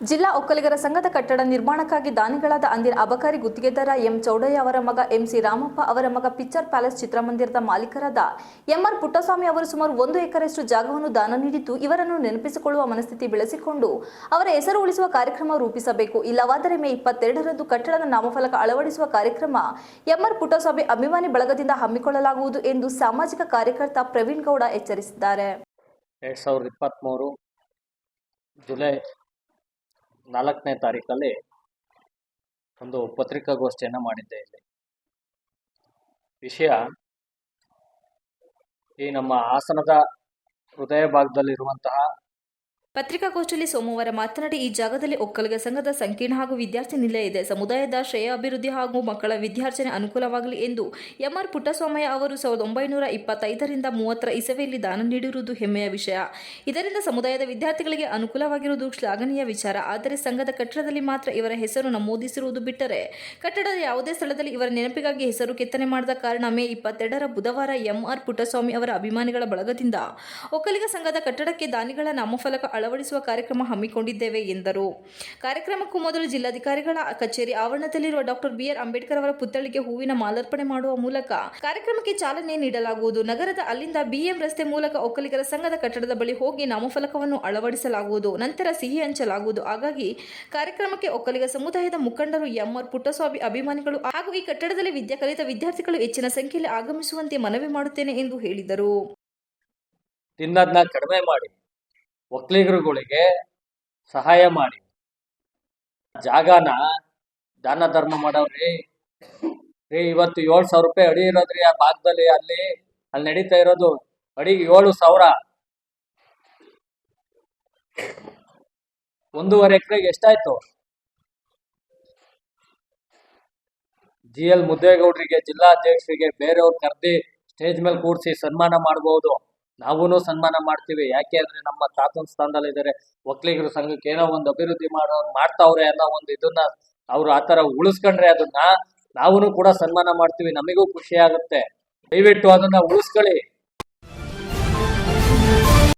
ಜಿಲ್ಲಾ ಒಕ್ಕಲಿಗರ ಸಂಘದ ಕಟ್ಟಡ ನಿರ್ಮಾಣಕ್ಕಾಗಿ ದಾನಿಗಳಾದ ಅಂದಿನ ಅಬಕಾರಿ ಗುತ್ತಿಗೆದಾರ ಎಂ ಚೌಡಯ್ಯ ಅವರ ಮಗ ಎಂ ಸಿ ರಾಮಪ್ಪ ಅವರ ಮಗ ಪಿಕ್ಚರ್ ಪ್ಯಾಲೇಸ್ ಚಿತ್ರಮಂದಿರದ ಮಾಲೀಕರಾದ ಎಂಆರ್ ಪುಟ್ಟಸ್ವಾಮಿ ಅವರು ಸುಮಾರು ಒಂದು ಎಕರೆಯಷ್ಟು ಜಾಗವನ್ನು ದಾನ ನೀಡಿದ್ದು ಇವರನ್ನು ನೆನಪಿಸಿಕೊಳ್ಳುವ ಮನಸ್ಥಿತಿ ಬೆಳೆಸಿಕೊಂಡು ಅವರ ಹೆಸರು ಉಳಿಸುವ ಕಾರ್ಯಕ್ರಮ ರೂಪಿಸಬೇಕು. ಇಲ್ಲವಾದರೆ ಮೇ ಇಪ್ಪತ್ತೆರಡರಂದು ಕಟ್ಟಡದ ನಾಮಫಲಕ ಅಳವಡಿಸುವ ಕಾರ್ಯಕ್ರಮ ಎಂಆರ್ ಪುಟ್ಟಸ್ವಾಮಿ ಅಭಿಮಾನಿ ಬಳಗದಿಂದ ಹಮ್ಮಿಕೊಳ್ಳಲಾಗುವುದು ಎಂದು ಸಾಮಾಜಿಕ ಕಾರ್ಯಕರ್ತ ಪ್ರವೀಣ್ ಗೌಡ ಎಚ್ಚರಿಸಿದ್ದಾರೆ. ಜುಲೈ ನಾಲ್ಕನೇ ತಾರೀಕಲ್ಲಿ ಒಂದು ಪತ್ರಿಕಾಗೋಷ್ಠಿಯನ್ನು ಮಾಡಿದ್ದೆ ಇಲ್ಲಿ. ವಿಷಯ ಈ ನಮ್ಮ ಹಾಸನದ ಹೃದಯ ಭಾಗದಲ್ಲಿರುವಂತಹ ಪತ್ರಿಕಾಗೋಷ್ಠಿಯಲ್ಲಿ ಸೋಮವಾರ ಮಾತನಾಡಿ, ಈ ಜಾಗದಲ್ಲಿ ಒಕ್ಕಲಿಗ ಸಂಘದ ಸಂಕೀರ್ಣ ಹಾಗೂ ವಿದ್ಯಾರ್ಥಿ ನಿಲಯ ಇದೆ ಸಮುದಾಯದ ಶ್ರೇಯ ಅಭಿವೃದ್ಧಿ ಹಾಗೂ ಮಕ್ಕಳ ವಿದ್ಯಾರ್ಚನೆ ಅನುಕೂಲವಾಗಲಿ ಎಂದು ಎಂಆರ್ ಪುಟ್ಟಸ್ವಾಮಯ್ಯ ಅವರು ಸಾವಿರದ ಒಂಬೈನೂರ ಇಪ್ಪತ್ತೈದರಿಂದ ಮೂವತ್ತರ ಇಸವೆಯಲ್ಲಿ ದಾನ ನೀಡಿರುವುದು ಹೆಮ್ಮೆಯ ವಿಷಯ. ಇದರಿಂದ ಸಮುದಾಯದ ವಿದ್ಯಾರ್ಥಿಗಳಿಗೆ ಅನುಕೂಲವಾಗಿರುವುದು ಶ್ಲಾಘನೀಯ ವಿಚಾರ. ಆದರೆ ಸಂಘದ ಕಟ್ಟಡದಲ್ಲಿ ಮಾತ್ರ ಇವರ ಹೆಸರು ನಮೂದಿಸಿರುವುದು ಬಿಟ್ಟರೆ, ಕಟ್ಟಡದ ಯಾವುದೇ ಸ್ಥಳದಲ್ಲಿ ಇವರ ನೆನಪಿಗಾಗಿ ಹೆಸರು ಕೆತ್ತನೆ ಮಾಡಿದ ಕಾರಣ ಮೇ ಇಪ್ಪತ್ತೆರಡರ ಬುಧವಾರ ಎಂಆರ್ ಪುಟ್ಟಸ್ವಾಮಿ ಅವರ ಅಭಿಮಾನಿಗಳ ಬಳಗದಿಂದ ಒಕ್ಕಲಿಗ ಸಂಘದ ಕಟ್ಟಡಕ್ಕೆ ದಾನಿಗಳ ನಾಮಫಲಕ ಅಳವಡಿಸುವ ಕಾರ್ಯಕ್ರಮ ಹಮ್ಮಿಕೊಂಡಿದ್ದೇವೆ ಎಂದರು. ಕಾರ್ಯಕ್ರಮಕ್ಕೂ ಮೊದಲು ಜಿಲ್ಲಾಧಿಕಾರಿಗಳ ಕಚೇರಿ ಆವರಣದಲ್ಲಿರುವ ಡಾಕ್ಟರ್ ಬಿಆರ್ ಅಂಬೇಡ್ಕರ್ ಅವರ ಪುತ್ಥಳಿಗೆ ಹೂವಿನ ಮಾಲಾರ್ಪಣೆ ಮಾಡುವ ಮೂಲಕ ಕಾರ್ಯಕ್ರಮಕ್ಕೆ ಚಾಲನೆ ನೀಡಲಾಗುವುದು. ನಗರದ ಅಲ್ಲಿಂದ ಬಿಎಂ ರಸ್ತೆ ಮೂಲಕ ಒಕ್ಕಲಿಗರ ಸಂಘದ ಕಟ್ಟಡದ ಬಳಿ ಹೋಗಿ ನಾಮಫಲಕವನ್ನು ಅಳವಡಿಸಲಾಗುವುದು. ನಂತರ ಸಿಹಿ ಹಂಚಲಾಗುವುದು. ಹಾಗಾಗಿ ಕಾರ್ಯಕ್ರಮಕ್ಕೆ ಒಕ್ಕಲಿಗ ಸಮುದಾಯದ ಮುಖಂಡರು ಎಂಆರ್ ಪುಟ್ಟಸ್ವಾಮಿ ಅಭಿಮಾನಿಗಳು ಹಾಗೂ ಈ ಕಟ್ಟಡದಲ್ಲಿ ವಿದ್ಯಾ ಕಲಿತ ವಿದ್ಯಾರ್ಥಿಗಳು ಹೆಚ್ಚಿನ ಸಂಖ್ಯೆಯಲ್ಲಿ ಆಗಮಿಸುವಂತೆ ಮನವಿ ಮಾಡುತ್ತೇನೆ ಎಂದು ಹೇಳಿದರು. ತಿನ್ನದನ್ನ ಕಡಿಮೆ ಮಾಡಿ. ಒಕ್ಕಲಿಗರುಗಳಿಗೆ ಸಹಾಯ ಮಾಡಿ. ಜಾಗನ ದಾನ ಧರ್ಮ ಮಾಡವ್ರಿ. ಇವತ್ತು ಏಳು ಸಾವಿರ ರೂಪಾಯಿ ಅಡಿ ಇರೋದ್ರಿ, ಆ ಭಾಗದಲ್ಲಿ ಅಲ್ಲಿ ಅಲ್ಲಿ ನಡೀತಾ ಇರೋದು. ಅಡಿಗೆ ಏಳು ಸಾವಿರ. ಒಂದೂವರೆ ಎಕರೆಗೆ ಎಷ್ಟಾಯ್ತು? ಜಿ ಎಲ್ ಮುದ್ದೇಗೌಡರಿಗೆ ಜಿಲ್ಲಾಧ್ಯಕ್ಷರಿಗೆ ಬೇರೆಯವ್ರು ಕರೆದಿ ಸ್ಟೇಜ್ ಮೇಲೆ ಕೂರಿಸಿ ಸನ್ಮಾನ ಮಾಡಬಹುದು ನಾವೂನು ಸನ್ಮಾನ ಮಾಡ್ತೀವಿ. ಯಾಕೆ ಅಂದ್ರೆ ನಮ್ಮ ತಾತನ ಸ್ಥಾನದಲ್ಲಿ ಇದ್ದಾರೆ ಒಕ್ಕಲಿಗರ ಸಂಘಕ್ಕೆ ಏನೋ ಒಂದು ಅಭಿವೃದ್ಧಿ ಮಾಡೋ ಮಾಡ್ತಾವ್ರೆ ಅನ್ನೋ ಒಂದು ಇದನ್ನ ಅವ್ರು ಆತರ ಉಳಿಸ್ಕೊಂಡ್ರೆ ಅದನ್ನ ನಾವೂ ಕೂಡ ಸನ್ಮಾನ ಮಾಡ್ತೀವಿ. ನಮಗೂ ಖುಷಿ ಆಗುತ್ತೆ. ದಯವಿಟ್ಟು ಅದನ್ನ ಉಳಿಸ್ಕೊಳ್ಳಿ.